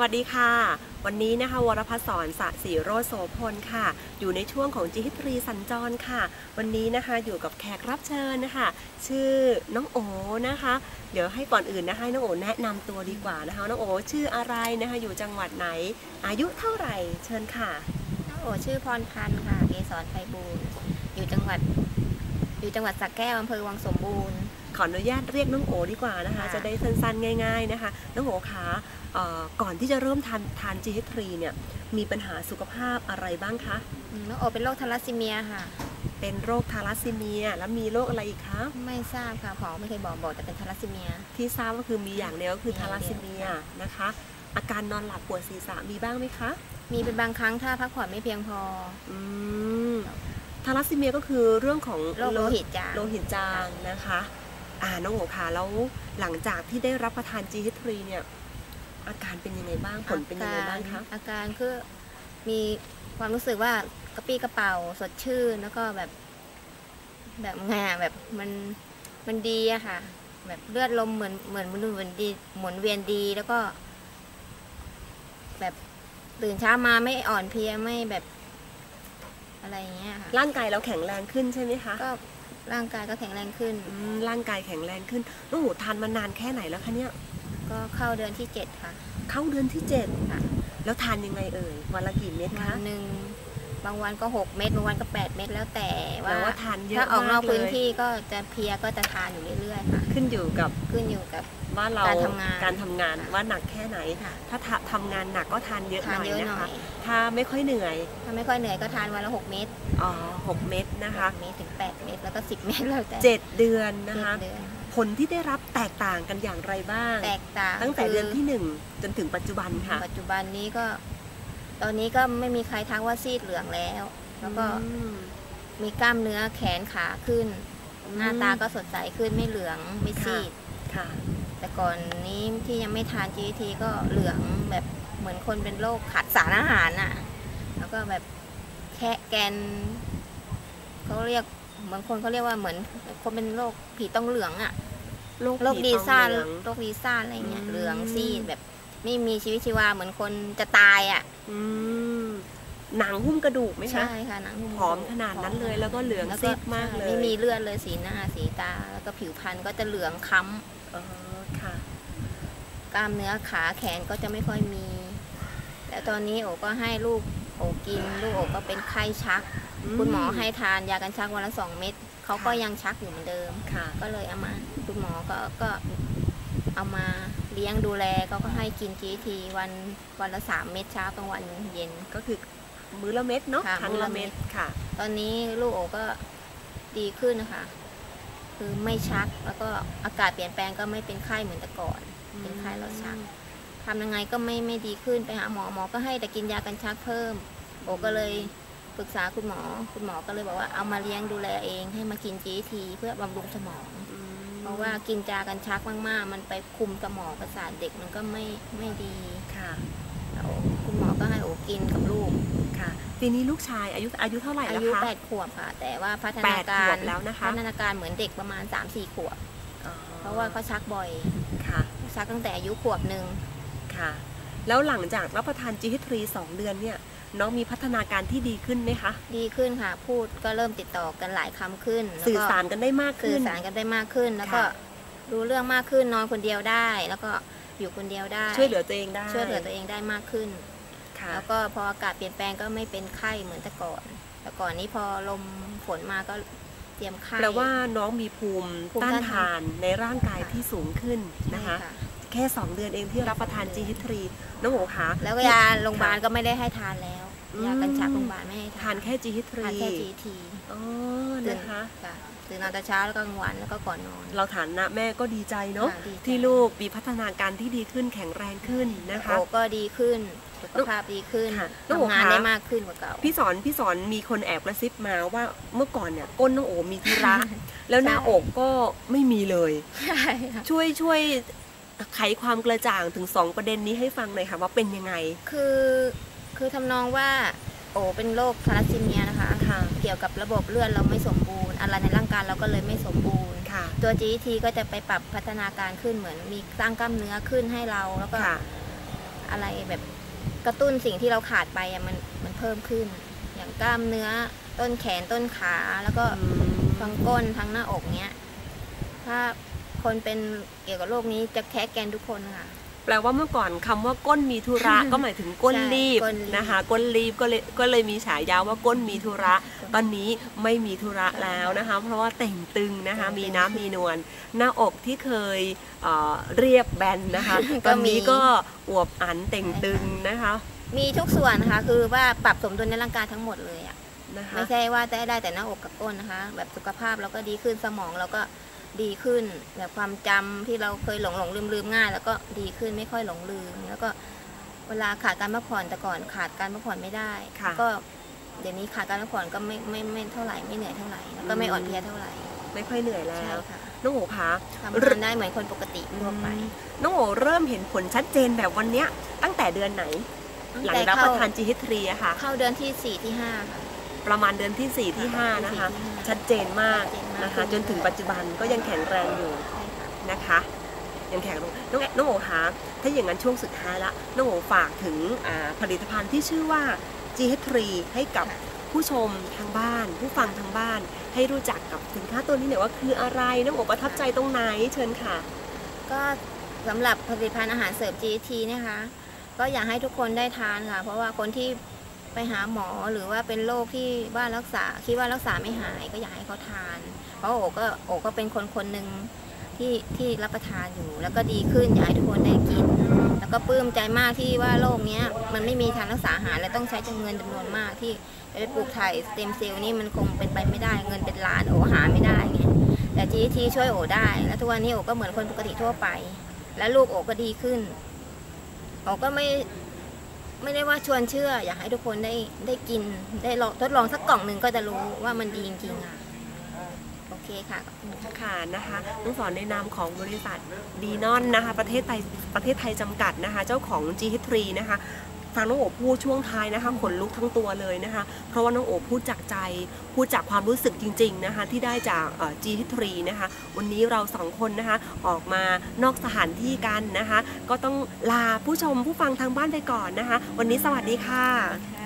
วัสดีค่ะ วันนี้นะคะวรพัฒสอนสะสีโรโสพลค่ะ อยู่ในช่วงของจิฮิตรีสัญจรค่ะ วันนี้นะคะอยู่กับแขกรับเชิญนะคะ ชื่อน้องโอนะคะ เดี๋ยวให้ก่อนอื่นนะคะให้น้องโอแนะนำตัวดีกว่านะคะน้องโอชื่ออะไรนะคะ อยู่จังหวัดไหน อายุเท่าไหร่เชิญค่ะน้องโอชื่อพรพันธ์ค่ะเกษรไพบูลย์อยู่จังหวัด อยู่จังหวัดสระแก้วอำเภอวังสมบูรณ์ ขออนุญาตเรียกน้องโอดีกว่านะคะค่ะจะได้สั้นๆง่าย ๆนะคะ น้องโอคะเอ่อก่อนที่จะเริ่มทานทานจีฮิตรีเนี่ยมีปัญหาสุขภาพอะไรบ้างคะอืมน้องโอเป็นโรคทาลัสซีเมียค่ะ เป็นโรคทาลัสซีเมีย แล้วมีโรคอะไรอีกคะไม่ทราบค่ะผอไม่เคยบอกบอกแต่เป็นทาลัสซีเมีย ที่ทราบก็คือมีอย่างเดียวก็คือมีอทาย่างลัสเดียวซีเมียนะคะ อาการนอนหลับปวดศีรษะมีบ้างไหมคะมีเป็นบางครั้งถ้าพักผ่อนไม่เพียงพออืมทาลัสซีเมียก็คือเรื่องของโรคโลหิตจางโลหิตจางนะคะ อ่าน้องโอคะแล้วหลังจากที่ได้รับประทานจีฮิตรีเนี่ย อาการเป็นยังไงบ้างผลเป็นยังไงบ้างคะอาการคือมีความรู้สึกว่ากระปี้กระเป๋าสดชื่นแล้วก็แบบแบบไงอะแบบมันมันดีอะค่ะ แบบเลือดลมเหมือนเหมือนมันเหมือนดีหมุนเวียนดีแล้วก็ แบบตื่นเช้ามาไม่อ่อนเพลียไม่แบบอะไรอย่างเงี้ยค่ะร่างกายเราแข็งแรงขึ้นใช่ไหมคะก็ ร่างกายก็แข็งแรงขึ้น อืมร่างกายแข็งแรงขึ้นน้องโอทานมานานแค่ไหนแล้วคะเนี่ย ก็เข้าเดือนที่เจ็ดค่ะ เข้าเดือนที่เจ็ดค่ะ แล้วทานยังไงเอ่ย วันละกี่เม็ดวัคะ นหนึ่ง บางวันก็หกเม็ดบางวันก็แปดเม็ดแล้วแต่ว่าแต่ว่าทานเยอะถ้าออกนอกมากเลยพื้นที่ก็จะเพลียก็จะทานอยู่เรื่อยๆค่ะขึ้นอยู่กับขึ้นอยู่กับว่าเราการทำงานการทำงานค่ะว่าหนักแค่ไหนค่ะถ้าทะทำงานหนักก็ทานเยอะหทานน่อยเยอะนะหน่อคะยถ้าไม่ค่อยเหนื่อย ถ้าไม่ค่อยเหนื่อยก็ทานวันละหกเม็ดอ๋อหกเม็ดนะคะหกเม็ดถึงแปดเม็ดแล้วก็สิบเม็ดแล้วแต่เจ็ดเดือนนะเจ็ดคะเดือนผลที่ได้รับแตกต่างกันอย่างไรบ้าง แตกต่างตั้งแต่คืเดือนที่หนึ่งจนถึงปัจจุบันค่ะ ปัจจุบันนี้ก็ ตอนนี้ก็ไม่มีใครทักว่าซีดเหลืองแล้ว แล้วก็อืมมีกล้ามเนื้อแขนขาขึ้น หน้าตาก็สดใสขึ้นไม่เหลืองไม่ซีดค่ะแต่ก่อนนี้ที่ยังไม่ทาน GT ก็เหลืองแบบเหมือนคนเป็นโรคขาดสารอาหารน่ะ แล้วก็แบบแค่แกนเขาเรียกบางคนเขาเรียกว่าเหมือนคนเป็นโรคผีต้องเหลืองอะโรคโรคผีดีตองซ่าเหลืองโรคดีซ่าอะไรเงี้ยอืมเหลืองซีดแบบ ไม่มีชีวิตชีวาเหมือนคนจะตายอะ อืมหนังหุ้มกระดูกไหมคะใช่ค่ะหนังหุ้มผอมขนาดนั้นเลย แล้วก็เหลืองแล้วซีดมากเลย ไม่มีเลือดเลยสีหน้าสีตา แล้วก็ผิวพรรณก็จะเหลืองค้ำอ๋อค่ะ กล้ามเนื้อขาแขนก็จะไม่ค่อยมี แล้วตอนนี้โอก็ให้ลูกโอกิน ลูกโอก็เป็นไข้ชัก คุณหมอให้ทานยากันชักวันละสองเม็ดเขาก็ยังชักอยู่เหมือนเดิมค่ะก็เลยเอามา คุณหมอก็ก็ เอามาเลี้ยงดูแลเขาก็ให้กินจีทีวันวันละสามเม็ดเช้ากลางวันเย็น ก็คือมื้อละเม็ดเนาะค่ะครั้งมื้อละละเม็เม็ดด ค่ะ ตอนนี้ลูกโอก็ดีขึ้นนะคะ คือไม่ชักแล้วก็อากาศเปลี่ยนแปลงก็ไม่เป็นไข้เหมือนแต่ก่อน เป็นไข้แล้วชัก ทำยังไงก็ไม่ไม่ดีขึ้นไปหาหมอหมอก็ให้แต่กินยากันชักเพิ่มโอก็เลยปรึกษาคุณหมอ คุณหมอก็เลยบอกว่าเอามาเลี้ยงดูแลเองให้มากินจีทีเพื่อบำรุงสมอง อืม เพราะว่ากินยากันชักมากๆ มันไปคุมสมองประสาทเด็กมันก็ไม่ไม่ดีค่ะแล้วคุณหมอก็ให้โอกินกับลูกค่ะ ปีนี้ลูกชายอายุอายุเท่าไหร่อาแล้วยุคะแปดขวบค่ะ แต่ว่าพัฒแปนาดกาขวรบแล้วนะคะพัฒนาการเหมือนเด็กประมาณ3ามสี่ขวบ อ๋อเพราะว่าเขาชักบ่อยค่ะ ชักตั้งแต่อายุขวบหนึ่งค่ะ แล้วหลังจากรับประทานจีฮิตรีสองเดือนเนี่ยน้องมีพัฒนาการที่ดีขึ้นไหมคะ ดีขึ้นค่ะ พูดก็เริ่มติดต่อกันหลายคำขึ้นแล้วก็สื่อสารกันได้มากสื่ขึ้อนสารกันได้มากขึ้น แล้วก็ค่ะรู้เรื่องมากขึ้นนอนคนเดียวได้ แล้วก็อยู่คนเดียวได้ ช่วยเหลือตัวเองได้ ช่วยเหลือตัวเองได้มากขึ้นค่ะแล้วก็พออากาศเปลี่ยนแปลงก็ไม่เป็นไข้เหมือนแต่ก่อน แต่ก่อนนี้พอลมฝนมาก็เตรียมไข้แปลว่าน้องมีภูมิภูมิต้านต้านทาทานนในร่างกายที่สูงขึ้นใช่นะคะค่ะ แค่ 2 เดือนเองที่รับประทานจีฮิตรีน้องโอคะแล้วก็ยาโรงพยาบาลก็ไม่ได้ให้ทานแล้วอืมยากันชักโรงพยาบาลไม่ให้ทาทานนแค่จีฮิตรีทานแค่จีทีอ๋อตื่นนะคะค่ะตื่นนอนแต่เช้าแล้วก็กลางวันแล้วก็ก่อนนอน เราฐานนะแม่ก็ดีใจเนาะค่ะดีใจที่ลูกมีพัฒนาการที่ดีขึ้นแข็งแรงขึ้นนะคะโอก็ดีขึ้นสุขภาพดีขึ้นค่ะน้องโอทำงานคะได้มากขึ้นกว่าเก่าพี่สอนพี่สอนมีคนแอบกระซิบมาว่าเมื่อก่อนเนี่ยก้นน้องโอมีธุระแล้วหน้าใช่อกก็ไม่มีเลยใช่ค่ะช่วยช่วย ไขความกระจ่างถึง 2 ประเด็นนี้ให้ฟังหน่อยค่ะว่าเป็นยังไง คือคือทำนองว่าโอเป็นโรคทาลัสซีเมียนะคะ ค่ะ เกี่ยวกับระบบเลือดเราไม่สมบูรณ์ อะไรในร่างกายเราก็เลยไม่สมบูรณ์ ค่ะ ตัว GT ก็จะไปปรับพัฒนาการขึ้นเหมือนมีสร้างกล้ามเนื้อขึ้นให้เราแล้วก็ค่ะ อะไรแบบกระตุ้นสิ่งที่เราขาดไปอะมันมันเพิ่มขึ้น อย่างกล้ามเนื้อต้นแขนต้นขาแล้วก็ ทั้งก้นทั้งหน้าอกเนี้ย ถ้า คนเป็นเกี่ยวกับโรคนี้จะแคสแกนทุกคนค่ะ แปลว่าเมื่อก่อนคำว่าก้นมีธุระก็หมายถึงก้นใช่รีบก้นรีบนะคะ ก้นรีบก็เลยก็เลยมีฉายาว่าก้นมีธุระ ตอนนี้ไม่มีธุระแล้วนะคะ เพราะว่าแต่งตึงนะคะแต่งตึงมีน้ำมีนวลหน้าอกที่เคยเอ่อเรียบแบนนะคะก็ตอนนี้มีก็อวบอันแต่งตึงนะคะ มีทุกส่วนนะคะคือว่าปรับสมดุลในร่างกายทั้งหมดเลยอะนะคะไม่ใช่ว่าได้ได้แต่หน้าอกกับก้นนะคะ แบบสุขภาพเราก็ดีขึ้นสมองเราก็ ดีขึ้น แบบความจำที่เราเคยหลงหลงลืมลืมง่าย แล้วก็ดีขึ้นไม่ค่อยหลงลืม แล้วก็เวลาขาดการพักผ่อนแต่ก่อนขาดการพักผ่อนไม่ได้ค่ะก็เดี๋ยวนี้ขาดการพักผ่อนก็ไม่ไม่ไม่เท่าไหร่ไม่เหนื่อยเท่าไหร่แล้วก็ไม่อ่อนเพลียเท่าไหร่ ไม่ค่อยเหนื่อยแล้ใช่วค่ะน้องโอคะทำงานได้เหมือนคนปกติทั่วไปน้องโอเริ่มเห็นผลชัดเจนแบบวันเนี้ยตั้งแต่เดือนไหน หลังแต่รับปเข้าระทานจีฮิตรีอะค่ะ เข้าเดือนที่สี่ที่ห้าค่ะ ประมาณเดือนที่ 4 ที่ 5 นะคะที่ห้าชัดเจนมากชัดเจนมากนะคะ จนถึงปัจจุบันก็ยังแข็งแรงอยู่ใช่ค่ะนะคะยังแข็งแรงน้องน้องโอคะถ้าอย่างนั้นช่วงสุดท้ายละน้องโอฝากถึงอ่าผลิตภัณฑ์ที่ชื่อว่า G3 ให้กับผู้ชมทางบ้าน ผู้ฟังทางบ้าน ให้รู้จักกับสินค้าตัวนี้หน่อยว่าคืออะไรน้องโอประทับใจตรงไหนเชิญค่ะ ก็สำหรับผลิตภัณฑ์อาหารเสริม GT นะคะ ก็อยากให้ทุกคนได้ทานค่ะ เพราะว่าคนที่ ไปหาหมอหรือว่าเป็นโรคที่ว่ารักษาคิดว่ารักษาไม่หายก็อยากให้เขาทาน เพราะโอก็โอก็เป็นคนคนหนึ่งที่ที่รับประทานอยู่ แล้วก็ดีขึ้นอยากให้ทุกคนได้กิน แล้วก็ปลื้มใจมากที่ว่าโรคเนี้ยมันไม่มีทางรักษาหายและต้องใช้จำเงินจำนวนมากที่ไปปลูกถ่ายสเต็มเซลล์นี่มันคงเป็นไปไม่ได้เงินเป็นล้านโอหาไม่ได้ไงแต่ GT ช่วยโอได้ แล้วทุกวันนี้โอก็เหมือนคนปกติทั่วไป แล้วลูกโอก็ดีขึ้นโอก็ไม่ ไม่ได้ว่าชวนเชื่อ อยากให้ทุกคนได้ได้กิน ได้ลองทดลองสักกล่องหนึ่งก็จะรู้ว่ามันดีจริงๆอะโอเคค่ะขอบคุณค่ะ ค่ะนะคะต้องสอนในนามของบริษัทดีนอนนะคะ ประเทศไทยประเทศไทยจำกัดนะคะ เจ้าของ G3 นะคะ ฟังน้องโอพูดช่วงท้ายนะคะขนลุกทั้งตัวเลยนะคะ เพราะว่าน้องโอพูดจากใจพูดจากความรู้สึกจริงๆนะคะที่ได้จากจีทีทรีนะคะวันนี้เราสองคนนะคะออกมานอกสถานที่กันนะคะ ก็ต้องลาผู้ชมผู้ฟังทางบ้านไปก่อนนะคะ วันนี้สวัสดีค่ะค่ะ